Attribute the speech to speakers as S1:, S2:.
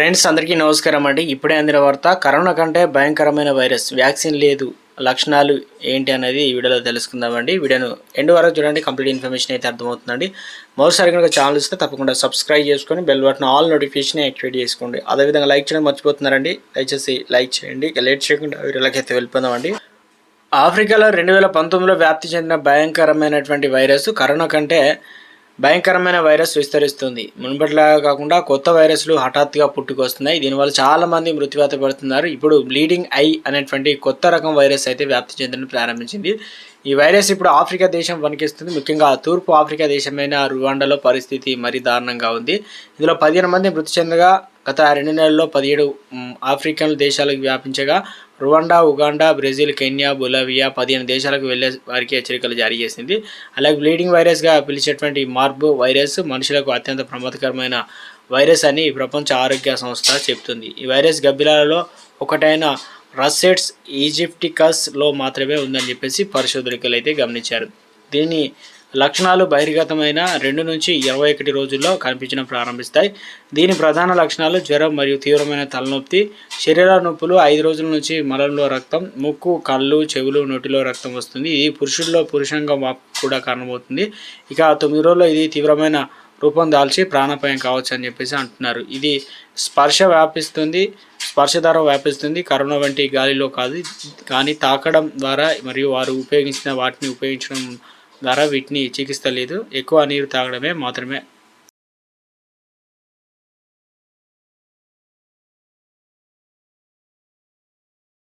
S1: Friends అందరికీ నమస్కారం అండి. ఇప్పుడే అందిన వార్త కరోనా కంటే భయంకరమైన వైరస్ వ్యాక్సిన్ లేదు లక్షణాలు ఏంటి అనేది ఈ వీడియోలో తెలుసుకుందామండి వీడియోను ఎండ్ వరకు చూడండి కంప్లీట్ ఇన్ఫర్మేషన్ అయితే అర్థమవుతుందండి. మరోసారి కనుక ఛానల్ ఇస్తే తప్పకుండా సబ్స్క్రైబ్ చేసుకొని bell button all notification activate చేసుకోండి. అదేవిధంగా లైక్ చేయడం మర్చిపోతున్నారండి. దయచేసి లైక్ చేయండి. లేట్ చేయకుండా వీడియోలకైతే అయితే వెళ్ళిపోదామండి ఆఫ్రికాలో రెండు వేల పంతొమ్మిదిలో వ్యాప్తి చెందిన భయంకరమైనటువంటి వైరస్ కరోనా కంటే భయంకరమైన వైరస్ విస్తరిస్తుంది. మునుపటిలా కాకుండా కొత్త వైరస్లు హఠాత్తుగా పుట్టుకొస్తున్నాయి. దీనివల్ల చాలా మంది మృత్యువాత పడుతున్నారు. ఇప్పుడు బ్లీడింగ్ ఐ అనేటువంటి కొత్త రకం వైరస్ అయితే వ్యాప్తి చెందడం ప్రారంభించింది. ఈ వైరస్ ఇప్పుడు ఆఫ్రికా దేశం వణికిస్తుంది. ముఖ్యంగా తూర్పు ఆఫ్రికా దేశమైన రువాండాలో పరిస్థితి మరీ దారుణంగా ఉంది. ఇందులో పదిహేను మంది మృతి చెందగా గత రెండు నెలల్లో పదిహేడు ఆఫ్రికన్ దేశాలకు వ్యాపించగా Rwanda Uganda Brazil Kenya Bolivia పదిహేను దేశాలకు వెళ్ళే వారికి హెచ్చరికలు జారీ చేసింది. అలాగే బ్లీడింగ్ వైరస్గా పిలిచేటువంటి మార్బు వైరస్ మనుషులకు అత్యంత ప్రమాదకరమైన వైరస్ అని ప్రపంచ ఆరోగ్య సంస్థ చెబుతుంది. ఈ వైరస్ గబ్బిలాలలో ఒకటైన రస్సెట్స్ ఈజిప్టికస్లో మాత్రమే ఉందని చెప్పేసి పరిశోధకులు అయితే గమనించారు. దీని లక్షణాలు బహిర్గతమైన రెండు నుంచి ఇరవై ఒకటి రోజుల్లో కనిపించడం ప్రారంభిస్తాయి. దీని ప్రధాన లక్షణాలు జ్వరం మరియు తీవ్రమైన తలనొప్పి శరీర నొప్పులు ఐదు రోజుల నుంచి మలంలో రక్తం ముక్కు కళ్ళు చెవులు నోటిలో రక్తం వస్తుంది. ఇది పురుషుల్లో పురుషంగా కూడా కారణమవుతుంది. ఇక తొమ్మిది రోజుల్లో ఇది తీవ్రమైన రూపం దాల్చి ప్రాణాపాయం కావచ్చు అని చెప్పేసి అంటున్నారు. ఇది స్పర్శ వ్యాపిస్తుంది స్పర్శ ద్వారా వ్యాపిస్తుంది. కరోనా వంటి గాలిలో కాదు కానీ తాకడం ద్వారా మరియు వారు ఉపయోగించిన వాటిని ఉపయోగించడం ద్వారా వీటిని చికిత్స లేదు. ఎక్కువ నీరు తాగడమే మాత్రమే